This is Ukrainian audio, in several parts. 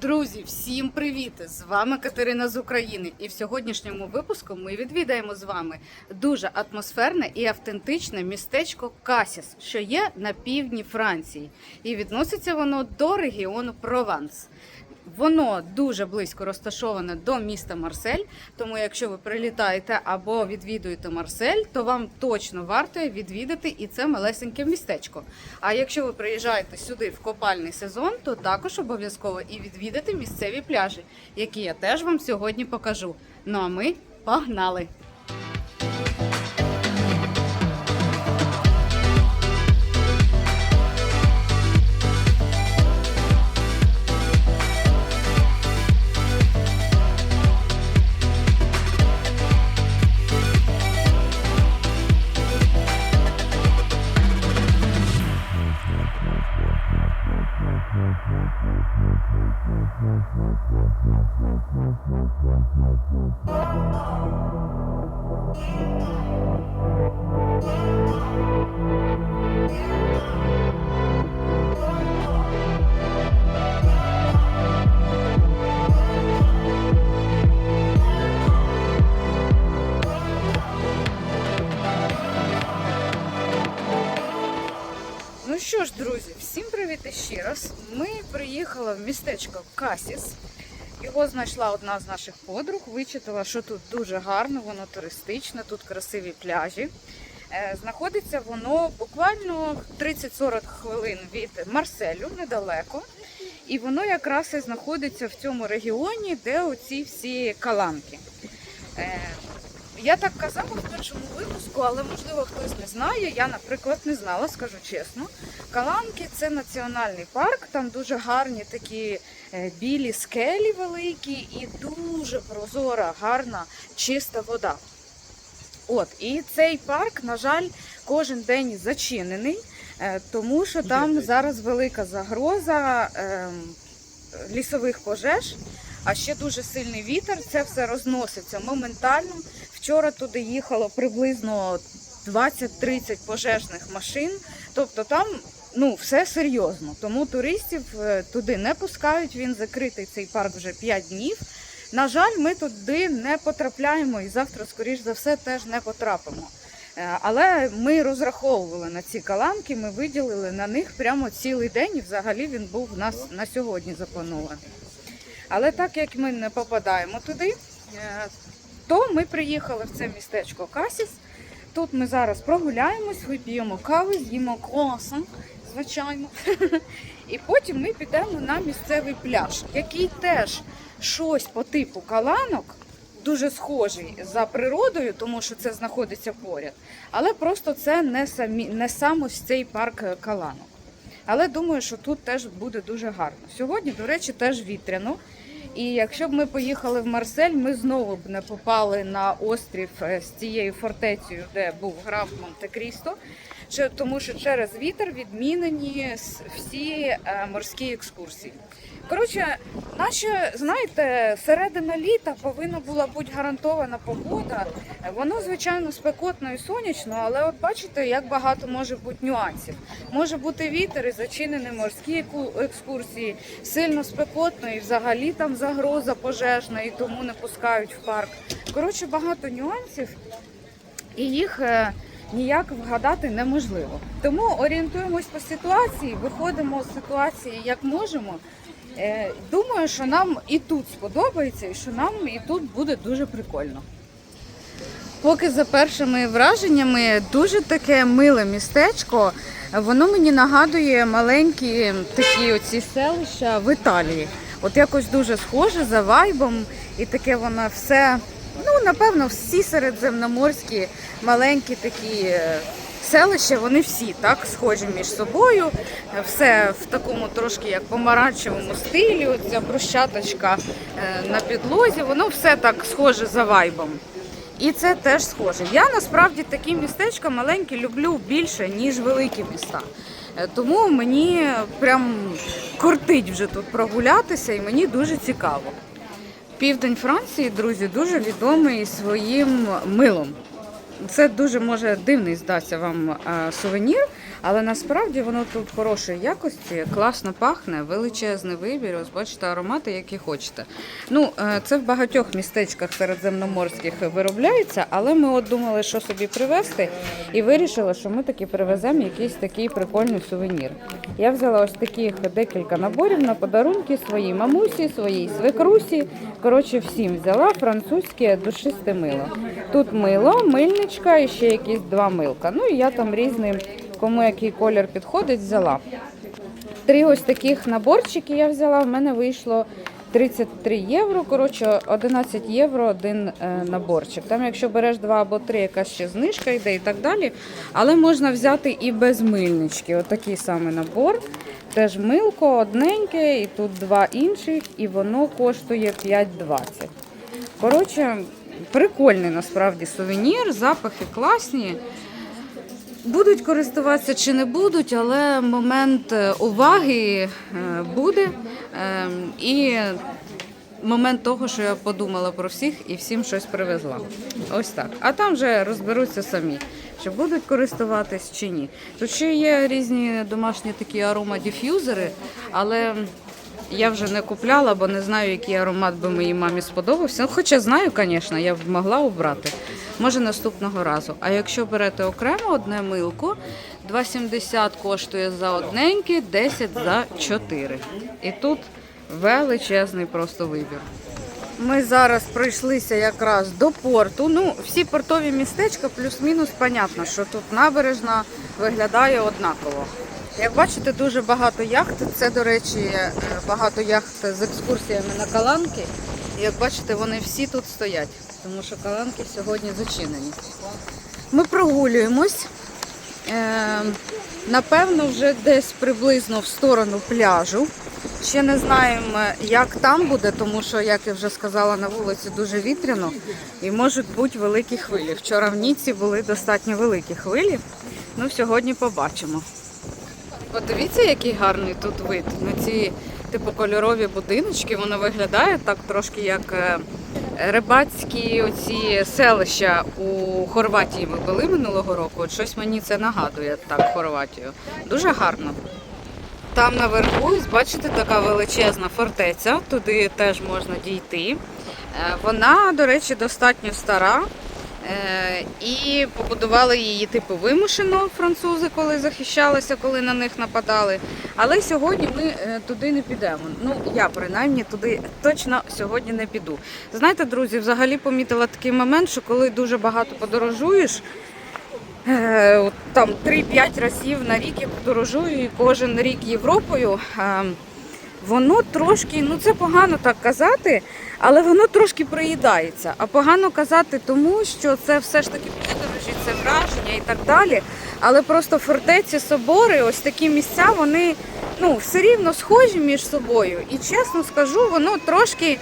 Друзі, всім привіт! З вами Катерина з України. І в сьогоднішньому випуску ми відвідаємо з вами дуже атмосферне і автентичне містечко Касіс, що є на півдні Франції, і відноситься воно до регіону Прованс. Воно дуже близько розташоване до міста Марсель. Тому, якщо ви прилітаєте або відвідуєте Марсель, то вам точно варто відвідати і це малесеньке містечко. А якщо ви приїжджаєте сюди в копальний сезон, то також обов'язково і відвідати місцеві пляжі, які я теж вам сьогодні покажу. Ну а ми погнали! Приїхали в містечко Касіс. Його знайшла одна з наших подруг, вичитала, що тут дуже гарно, воно туристичне, тут красиві пляжі. Е, Знаходиться воно буквально 30-40 хвилин від Марселю, недалеко. І воно якраз і знаходиться в цьому регіоні, де оці всі каланки. Я так казала в першому випуску, але можливо хтось не знає. Я, наприклад, не знала, скажу чесно. Каланки це національний парк, там дуже гарні такі е, білі скелі великі і дуже прозора, гарна, чиста вода. От, і цей парк, на жаль, кожен день зачинений, е, тому що там зараз велика загроза ем, лісових пожеж, а ще дуже сильний вітер. Це все розноситься моментально. Вчора туди їхало приблизно 20-30 пожежних машин. Тобто там ну, все серйозно. Тому туристів е, туди не пускають. Він закритий цей парк вже 5 днів. На жаль, ми туди не потрапляємо і завтра, скоріш за все, теж не потрапимо. Е, Але ми розраховували на ці каламки, ми виділили на них прямо цілий день, і взагалі він був у нас на сьогодні запланований. Але так як ми не попадаємо туди, е, то ми приїхали в це містечко Касіс. Тут ми зараз прогуляємось, вип'ємо кави, з'їмо круасан, звичайно. І потім ми підемо на місцевий пляж, який теж щось по типу каланок, дуже схожий за природою, тому що це знаходиться поряд. Але просто це не, самі, не сам ось цей парк каланок. Але думаю, що тут теж буде дуже гарно. Сьогодні, до речі, теж вітряно. І якщо б ми поїхали в Марсель, ми знову б не попали на острів е, з цією фортецею, де був граф Монте-Крісто, тому що через вітер відмінені всі е, морські екскурсії. Коротше, наче знаєте, середина літа повинна була бути гарантована погода. Воно, звичайно, спекотно і сонячно, але от бачите, як багато може бути нюансів. Може бути вітер і зачинені морські екскурсії, сильно спекотно і взагалі там загроза пожежна, і тому не пускають в парк. Коротше, багато нюансів, і їх е, ніяк вгадати неможливо. Тому орієнтуємось по ситуації, виходимо з ситуації як можемо. Е, Думаю, що нам і тут сподобається, і що нам і тут буде дуже прикольно. Поки за першими враженнями дуже таке миле містечко. Воно мені нагадує маленькі такі оці селища в Італії. От якось дуже схоже за вайбом, і таке воно все. Ну, напевно, всі середземноморські маленькі такі е, селища, вони всі так схожі між собою. Все в такому трошки як помаранчевому стилі. Оця брусчаточка е, на підлозі, воно все так схоже за вайбом. І це теж схоже. Я насправді такі містечка маленькі люблю більше, ніж великі міста. Е, Тому мені прям кортить вже тут прогулятися, і мені дуже цікаво. Південь Франції, друзі, дуже відомий своїм милом. Це дуже може дивний здатися вам е, сувенір, але насправді воно тут хорошої якості, класно пахне, величезний вибір. Ось бачите аромати, які хочете. Ну, е, це в багатьох містечках середземноморських виробляється, але ми от думали, що собі привезти, і вирішили, що ми таки привеземо якийсь такий прикольний сувенір. Я взяла ось таких декілька наборів на подарунки своїй мамусі, своїй свекрусі. Коротше, всім взяла французьке душисте мило. Тут мило, мильничка і ще якісь два милка. Ну і я там різний, кому який колір підходить, взяла. Три ось таких наборчики я взяла. В мене вийшло 33 євро. Коротше, 11 євро один е, наборчик. Там, якщо береш два або три, якась ще знижка йде і так далі. Але можна взяти і без мильнички. Отакий самий набор. Теж милко одненьке, і тут два інших, і воно коштує 5,20. Коротше, прикольний насправді сувенір, запахи класні. Будуть користуватися чи не будуть, але момент е, уваги е, буде. Ем, І момент того, що я подумала про всіх і всім щось привезла. Ось так. А там вже розберуться самі, чи будуть користуватись чи ні. Тут ще є різні домашні такі аромадіф'юзери, але я вже не купляла, бо не знаю, який аромат би моїй мамі сподобався. Ну, Хоча знаю, звісно, я б могла обрати. Може наступного разу. А якщо берете окремо одне милко, 2,70 коштує за одненьке, 10 за 4. І тут величезний просто вибір. Ми зараз прийшлися якраз до порту. Ну, всі портові містечка плюс-мінус, понятно, що тут набережна виглядає однаково. Як бачите, дуже багато яхт. Це, до речі, е, багато яхт з екскурсіями на Каланки. І як бачите, вони всі тут стоять, тому що Каланки сьогодні зачинені. Ми прогулюємось. Е, напевно, вже десь приблизно в сторону пляжу. Ще не знаємо, як там буде, тому що, як я вже сказала, на вулиці дуже вітряно і можуть бути великі хвилі. Вчора в Ніці були достатньо великі хвилі. Ну, сьогодні побачимо. Подивіться, який гарний тут вид на ці типу кольорові будиночки. Воно виглядає так трошки як е, рибацькі оці селища у Хорватії. Ми були минулого року. От щось мені це нагадує так Хорватію. Дуже гарно. Там наверху, бачите, така величезна фортеця. Туди теж можна дійти. Е, Вона, до речі, достатньо стара. Е, І побудували її типу вимушено французи, коли захищалися, коли на них нападали. Але сьогодні ми е, туди не підемо. Ну я принаймні туди точно сьогодні не піду. Знаєте, друзі, взагалі помітила такий момент, що коли дуже багато подорожуєш. е, Там 3-5 разів на рік я подорожую і кожен рік Європою. Воно трошки, ну це погано так казати, але воно трошки приїдається. А погано казати тому, що це все ж таки подорожі, це враження і так далі. Але просто фортеці, собори, ось такі місця, вони ну, все рівно схожі між собою. І чесно скажу, воно трошки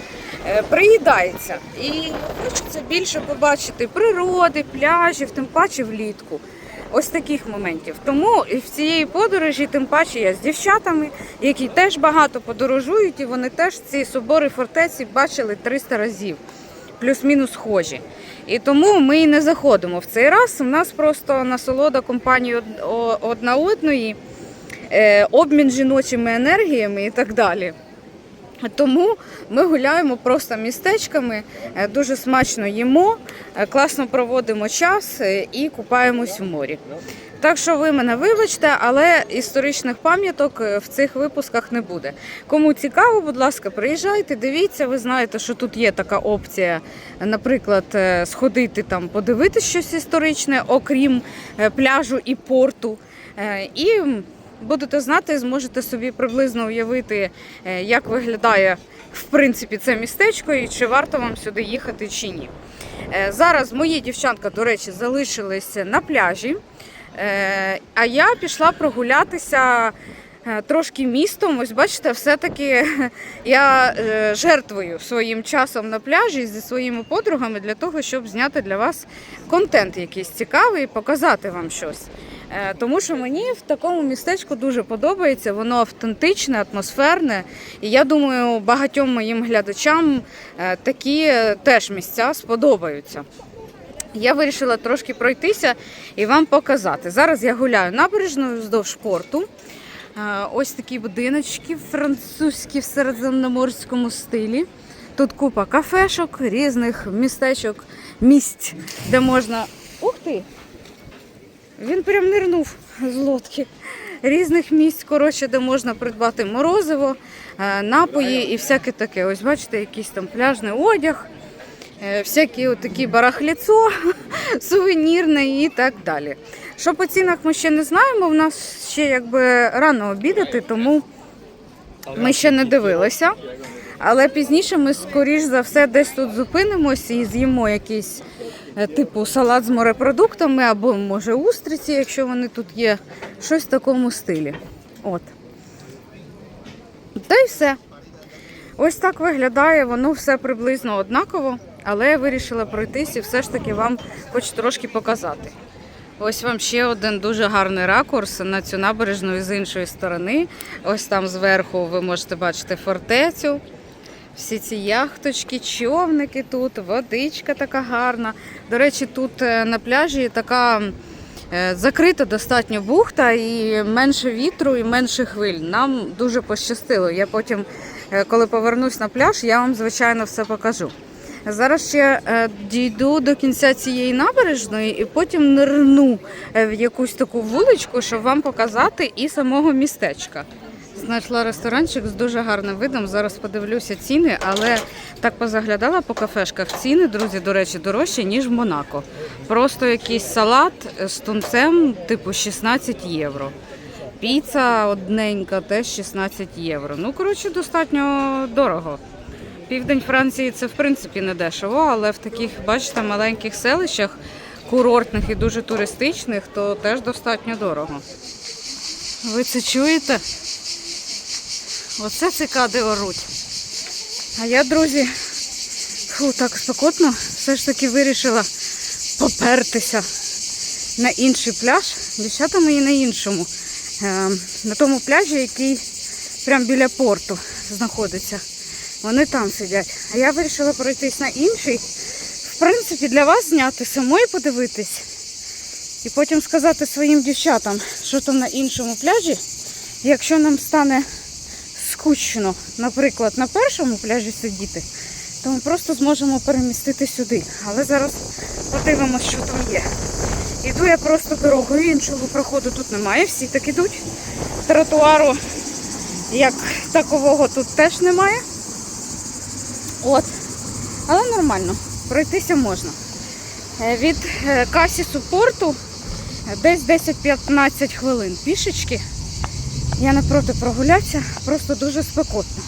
е, приїдається. І хочеться більше побачити природи, пляжів, тим паче влітку. Ось таких моментів. Тому і в цієї подорожі, тим паче я з дівчатами, які теж багато подорожують, і вони теж ці собори фортеці бачили 300 разів, плюс-мінус схожі. І тому ми і не заходимо в цей раз. У нас просто насолода компанії одна одної, е, обмін жіночими енергіями і так далі. Тому ми гуляємо просто містечками, е, дуже смачно їмо, е, класно проводимо час е, і купаємось в морі. Так що ви мене вибачте, але історичних пам'яток в цих випусках не буде. Кому цікаво, будь ласка, приїжджайте, дивіться. Ви знаєте, що тут є така опція, наприклад, сходити там, подивитися щось історичне, окрім пляжу і порту. І будете знати, зможете собі приблизно уявити, е, як виглядає в принципі це містечко і чи варто вам сюди їхати чи ні. Е, Зараз мої дівчатка, до речі, залишилися на пляжі, е, а я пішла прогулятися. Трошки містом, ось бачите, все-таки я жертвую своїм часом на пляжі зі своїми подругами для того, щоб зняти для вас контент якийсь цікавий показати вам щось. Е, Тому що мені в такому містечку дуже подобається, воно автентичне, атмосферне. І я думаю, багатьом моїм глядачам е, такі теж місця сподобаються. Я вирішила трошки пройтися і вам показати. Зараз я гуляю набережною вздовж порту. Е, Ось такі будиночки французькі в середземноморському стилі. Тут купа кафешок, різних містечок, місць, де можна. Ух ти! Він прям нирнув з лодки. Різних місць, коротше, де можна придбати морозиво, е, напої і всяке таке. Ось бачите, якийсь там пляжний одяг, е, всякі отакі барахляцо, сувенірне і так далі. Що по цінах ми ще не знаємо. У нас ще якби рано обідати, тому ми ще не дивилися. Але пізніше ми, скоріш за все, десь тут зупинимося і з'їмо якийсь типу салат з морепродуктами або, може, устриці, якщо вони тут є. Щось в такому стилі. От. Та й все. Ось так виглядає, воно все приблизно однаково, але я вирішила пройтись і все ж таки вам хоч трошки показати. Ось вам ще один дуже гарний ракурс на цю набережну з іншої сторони. Ось там зверху ви можете бачити фортецю. Всі ці яхточки, човники тут, водичка така гарна. До речі, тут е, на пляжі така е, закрита достатньо бухта і менше вітру, і менше хвиль. Нам дуже пощастило. Я потім, е, коли повернусь на пляж, я вам звичайно все покажу. Зараз ще дійду до кінця цієї набережної і потім нирну в якусь таку вуличку, щоб вам показати і самого містечка. Знайшла ресторанчик з дуже гарним видом. Зараз подивлюся ціни, але так позаглядала по кафешках. Ціни, друзі, до речі, дорожчі, ніж в Монако. Просто якийсь салат з тунцем, типу 16 євро. Піца одненька, теж 16 євро. Ну, коротше, достатньо дорого. Південь Франції це в принципі не дешево, але в таких, бачите, маленьких селищах, курортних і дуже туристичних, то теж достатньо дорого. Ви це чуєте? Оце цикади оруть. А я, друзі, фу, так спекотно, все ж таки вирішила попертися на інший пляж. Дівчата мої на іншому. Е, на тому пляжі, який прямо біля порту знаходиться. Вони там сидять. А я вирішила пройтись на інший. В принципі, для вас зняти самої подивитись. І потім сказати своїм дівчатам, що там на іншому пляжі. Якщо нам стане скучно, наприклад, на першому пляжі сидіти, то ми просто зможемо перемістити сюди. Але зараз подивимося, що там є. Іду я просто дорогою, іншого проходу тут немає, всі так ідуть. Тротуару як такового тут теж немає. От. Але нормально, пройтися можна. Е, Від е, Касісу порту е, десь 10-15 хвилин пішечки. Я не проти прогулятися, просто дуже спекотно.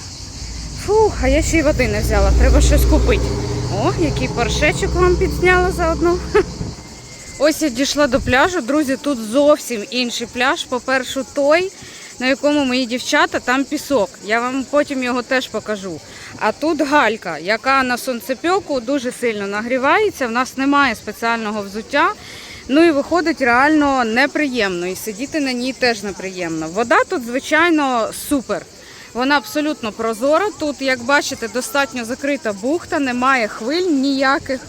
Фух, а я ще й води не взяла, треба щось купити. О, який паршечок вам підзняла заодно. Ось я дійшла до пляжу. Друзі, тут зовсім інший пляж. По-перше, той, на якому мої дівчата, там пісок. Я вам потім його теж покажу. А тут галька, яка на сонцепьоку дуже сильно нагрівається. В нас немає спеціального взуття. Ну і виходить реально неприємно. І сидіти на ній теж неприємно. Вода тут, звичайно, супер. Вона абсолютно прозора. Тут, як бачите, достатньо закрита бухта, немає хвиль ніяких.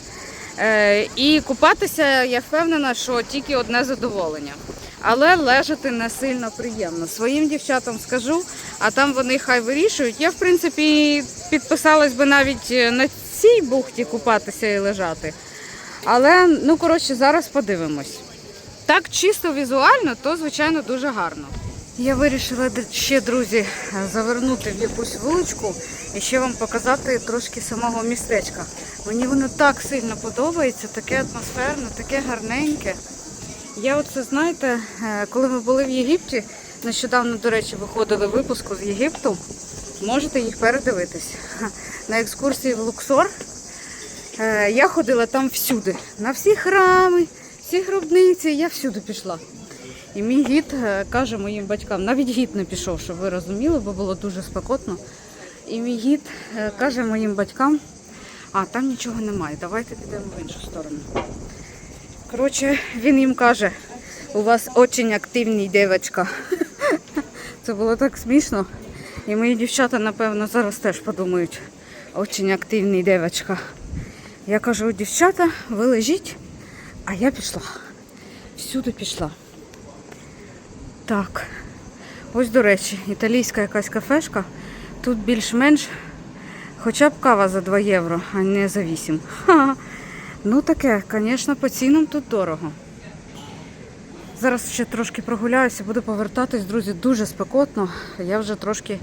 Е, і купатися, я впевнена, що тільки одне задоволення. Але лежати не сильно приємно. Своїм дівчатам скажу, а там вони хай вирішують. Я, в принципі, підписалась би навіть е, на цій бухті купатися і лежати. Але, ну, коротше, зараз подивимось. Так чисто візуально, то, звичайно, дуже гарно. Я вирішила ще, друзі, завернути в якусь вуличку і ще вам показати трошки самого містечка. Мені воно так сильно подобається, таке атмосферне, таке гарненьке. Я оце, знаєте, е, коли ми були в Єгипті, нещодавно, до речі, виходили випуску з Єгипту, можете їх передивитись. На екскурсії в Луксор Я ходила там всюди, на всі храми, всі гробниці, я всюди пішла. І мій гід е, каже моїм батькам, навіть гід не пішов, щоб ви розуміли, бо було дуже спекотно. І мій гід е, каже моїм батькам, а там нічого немає, давайте підемо в іншу сторону. Коротше, він їм каже, у вас дуже активний дівчинка. Це було так смішно. І мої дівчата, напевно, зараз теж подумають, дуже активний дівчинка. Я кажу, дівчата, ви лежіть, А я пішла. Всюди пішла. Так. Ось, до речі, італійська якась кафешка. Тут більш-менш хоча б кава за 2 євро, а не за 8. Ха. Ну таке, звісно, по цінам тут дорого. Зараз ще трошки прогуляюся, буду повертатись, друзі, дуже спекотно. Я вже трошки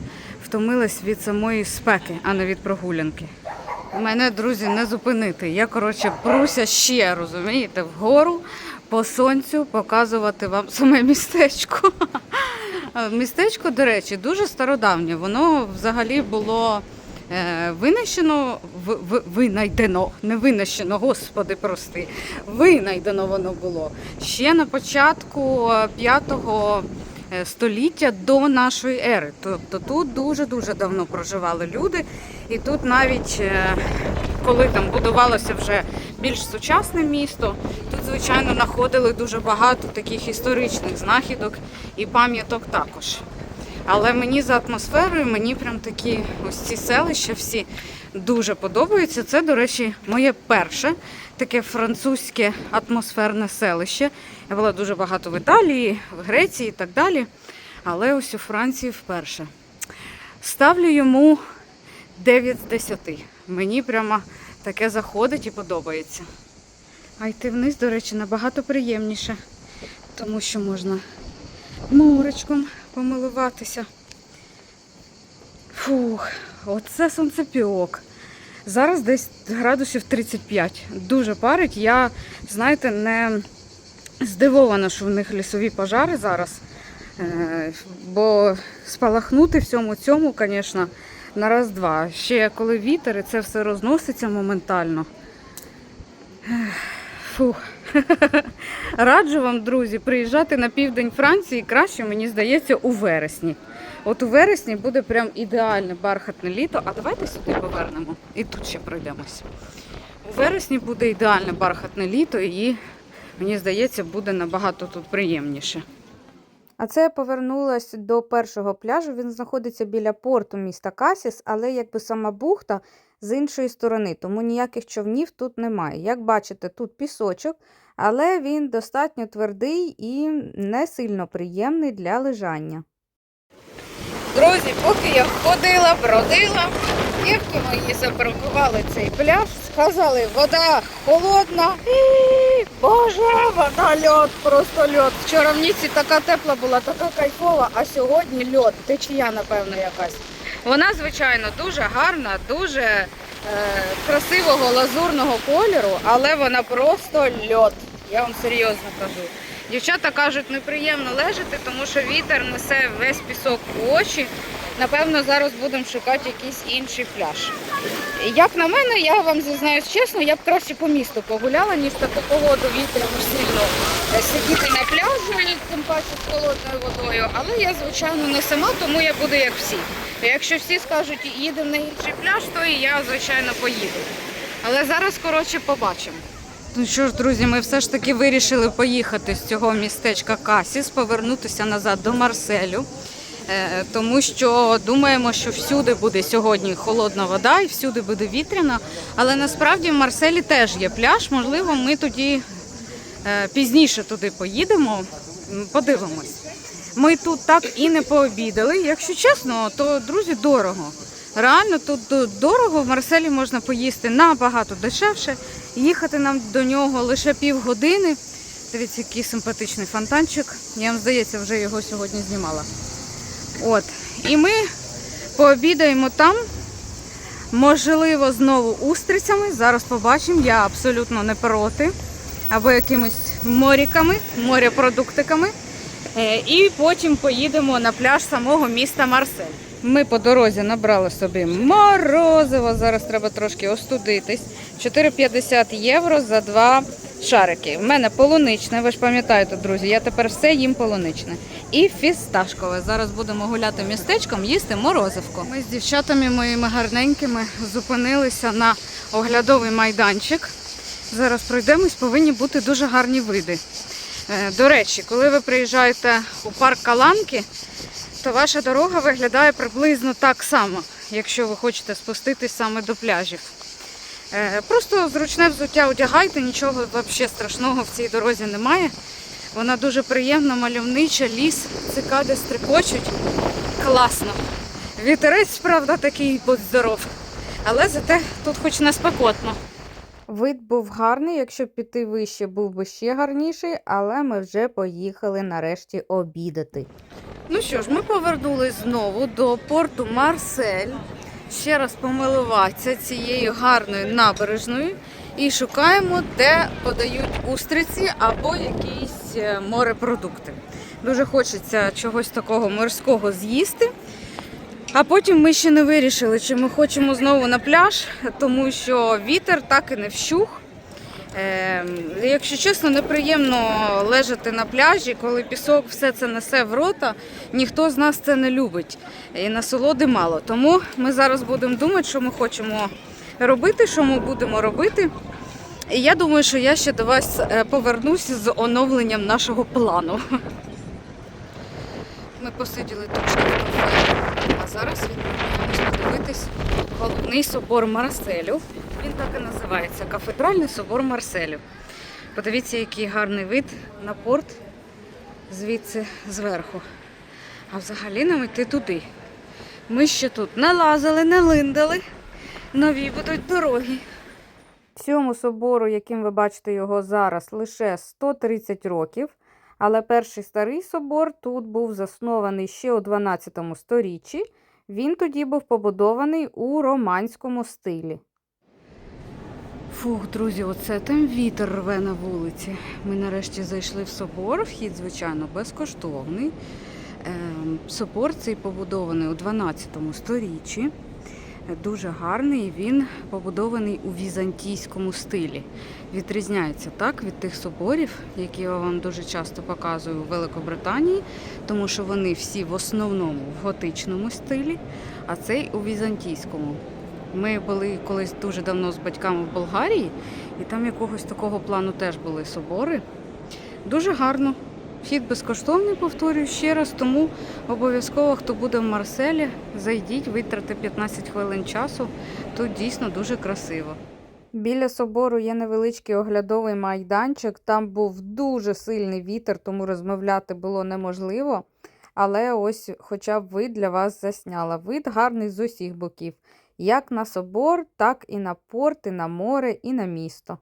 втомилась від самої спеки, а не від прогулянки. Мене, друзі, не зупинити. Я, коротше, пруся ще, розумієте, вгору по сонцю показувати вам саме містечко. Містечко, до речі, дуже стародавнє. Воно взагалі було е, винищено, в, винайдено, не винищено, господи, прости. Винайдено воно було ще на початку 5 століття до нашої ери. Тобто тут дуже-дуже давно проживали люди, і тут навіть е, коли там будувалося вже більш сучасне місто, тут, звичайно, знаходили дуже багато таких історичних знахідок і пам'яток також. Але мені за атмосферою, мені прям такі ось ці селища всі дуже подобаються. Це, до речі, моє перше таке французьке атмосферне селище. Я була дуже багато в Італії, в Греції і так далі. Але ось у Франції вперше. Ставлю йому 9 з 10. Мені прямо таке заходить і подобається. А йти вниз, до речі, набагато приємніше, тому що можна моречком помилуватися. Фух, оце сонцепіок. Зараз десь градусів 35. Дуже парить. Я, знаєте, не здивована, що в них лісові пожари зараз. Е, Бо спалахнути всьому цьому, звісно, на раз-два. Ще коли вітер, і це все розноситься моментально. Фух. Раджу вам, друзі, приїжджати на південь Франції краще, мені здається, у вересні. От у вересні буде прям ідеальне бархатне літо. А давайте сюди повернемо і тут ще пройдемось. У вересні буде ідеальне бархатне літо, і мені здається, буде набагато тут приємніше. А це я повернулась до першого пляжу. Він знаходиться біля порту міста Касіс, але якби сама бухта з іншої сторони, тому ніяких човнів тут немає. Як бачите, тут пісочок, але він достатньо твердий і не сильно приємний для лежання. Друзі, поки я ходила, бродила, дівки мої запаркували цей пляж, сказали, вода холодна. Боже, вода льод, просто льод. Вчора в Ніці така тепла була, така кайфова, а сьогодні льод, течія, напевно, якась. Вона, звичайно, дуже гарна, дуже е, красивого лазурного кольору, але вона просто льод. Я вам серйозно кажу. Дівчата кажуть, неприємно лежати, тому що вітер несе весь пісок у очі. Напевно, зараз будемо шукати якийсь інший пляж. Як на мене, я вам зізнаюсь чесно, я б краще по місту погуляла, ніж таку погоду вітряно сильно сидіти на пляжі, тим паче з холодною водою. Але я, звичайно, не сама, тому я буду як всі. Якщо всі скажуть, їдемо на інший пляж, то і я, звичайно, поїду. Але зараз, коротше, побачимо. Ну що ж, друзі, ми все ж таки вирішили поїхати з цього містечка Касіс, повернутися назад до Марселю. Е, Тому що думаємо, що всюди буде сьогодні холодна вода і всюди буде вітряна. Але насправді в Марселі теж є пляж. Можливо, ми тоді е, пізніше туди поїдемо. Подивимось. Ми тут так і не пообідали. Якщо чесно, то друзі дорого. Реально тут дорого в Марселі можна поїсти набагато дешевше. Їхати нам до нього лише півгодини. Дивіться, який симпатичний фонтанчик. Я здається, вже його сьогодні знімала. От. І ми пообідаємо там. Можливо, знову устрицями. Зараз побачимо. Я абсолютно не проти. Або якимись моріками, морепродуктиками. Е, І потім поїдемо на пляж самого міста Марсель. Ми по дорозі набрали собі морозиво. Зараз треба трошки остудитись. 4,50 євро за два шарики. У мене полуничне, ви ж пам'ятаєте, друзі, я тепер все їм полуничне. І фісташкове. Зараз будемо гуляти містечком, їсти морозивко. Ми з дівчатами моїми гарненькими зупинилися на оглядовий майданчик. Зараз пройдемось, повинні бути дуже гарні види. Е, До речі, коли ви приїжджаєте у парк Каланки, то ваша дорога виглядає приблизно так само, якщо ви хочете спуститись саме до пляжів. Е, Просто зручне взуття одягайте, нічого взагалі страшного в цій дорозі немає. Вона дуже приємна, мальовнича, ліс, цикади стрикочуть. Класно. Вітерець, правда, такий, будь здоров. Але зате тут хоч не спекотно. Вид був гарний, якщо б піти вище, був би ще гарніший, але ми вже поїхали нарешті обідати. Ну що ж, ми повернулись знову до порту Марсель. Ще раз помилуватися цією гарною набережною і шукаємо, де подають устриці або якісь е, морепродукти. Дуже хочеться чогось такого морського з'їсти. А потім ми ще не вирішили, чи ми хочемо знову на пляж, тому що вітер так і не вщух. Е, якщо чесно, неприємно лежати на пляжі, коли пісок все це несе в рота. Ніхто з нас це не любить. І насолоди мало. Тому ми зараз будемо думати, що ми хочемо робити, що ми будемо робити. І я думаю, що я ще до вас е, повернусь з оновленням нашого плану. Ми посиділи трошки в кафе, а зараз відправляємось подивитись головний собор Марселю. Він так і називається Кафедральний собор Марселю. Подивіться, який гарний вид на порт звідси зверху. А взагалі нам йти туди. Ми ще тут не лазили, не линдали. Нові будуть дороги. Цьому собору, яким ви бачите його зараз, лише 130 років. Але перший старий собор тут був заснований ще у 12 сторіччі. Він тоді був побудований у романському стилі. Фух, друзі, оце там вітер рве на вулиці. Ми нарешті зайшли в собор. Вхід, звичайно, безкоштовний. Ем, Собор цей побудований у 12 сторіччі. Дуже гарний. Він побудований у візантійському стилі. Відрізняється так від тих соборів, які я вам дуже часто показую у Великобританії, тому що вони всі в основному в готичному стилі, а цей у візантійському. Ми були колись дуже давно з батьками в Болгарії, і там якогось такого плану теж були собори. Дуже гарно. Вхід безкоштовний, повторюю ще раз, тому обов'язково, хто буде в Марселі, зайдіть, витратите 15 хвилин часу. Тут дійсно дуже красиво. Біля собору є невеличкий оглядовий майданчик. Там був дуже сильний вітер, тому розмовляти було неможливо. Але ось хоча б вид для вас засняла. Вид гарний з усіх боків. Як на собор, так і на порт, і на море, і на місто.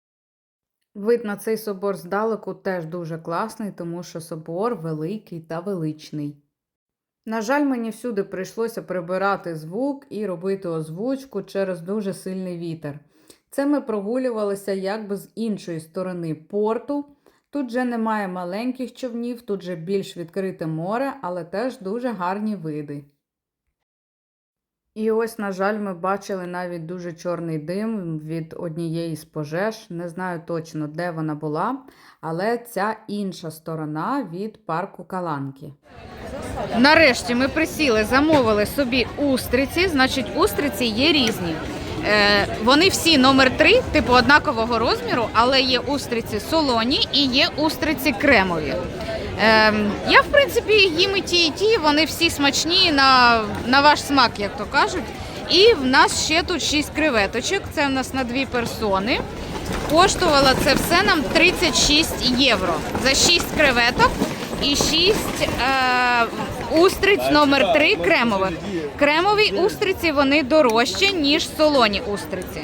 Вид на цей собор здалеку теж дуже класний, тому що собор великий та величний. На жаль, мені всюди прийшлося прибирати звук і робити озвучку через дуже сильний вітер. Це ми прогулювалися якби з іншої сторони порту. Тут же немає маленьких човнів, тут же більш відкрите море, але теж дуже гарні види. І ось, на жаль, ми бачили навіть дуже чорний дим від однієї з пожеж. Не знаю точно, де вона була, але ця інша сторона від парку Каланки. Нарешті ми присіли, замовили собі устриці. Значить, устриці є різні. Е, вони всі номер 3, типу однакового розміру, але є устриці солоні і є устриці кремові. Ем, я, в принципі, їм і ті, і ті, вони всі смачні на, на ваш смак, як то кажуть. І в нас ще тут 6 креветочок. Це в нас на дві персони. Коштувало це все нам 36 євро за 6 креветок і 6 е, устриць номер 3 кремових. Кремові устриці вони дорожчі, ніж солоні устриці.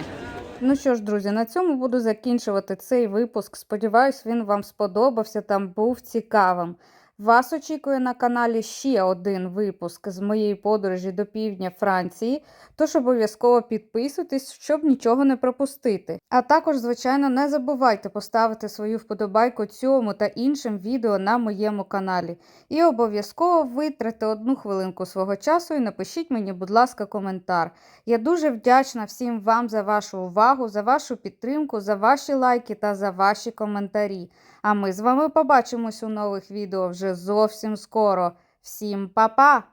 Ну що ж, друзі, на цьому буду закінчувати цей випуск. Сподіваюсь, він вам сподобався, там був цікавим. Вас очікує на каналі ще один випуск з моєї подорожі до півдня Франції, тож обов'язково підписуйтесь, щоб нічого не пропустити. А також, звичайно, не забувайте поставити свою вподобайку цьому та іншим відео на моєму каналі. І обов'язково витратьте одну хвилинку свого часу і напишіть мені, будь ласка, коментар. Я дуже вдячна всім вам за вашу увагу, за вашу підтримку, за ваші лайки та за ваші коментарі. А ми з вами побачимось у нових відео вже зовсім скоро. Всім па-па!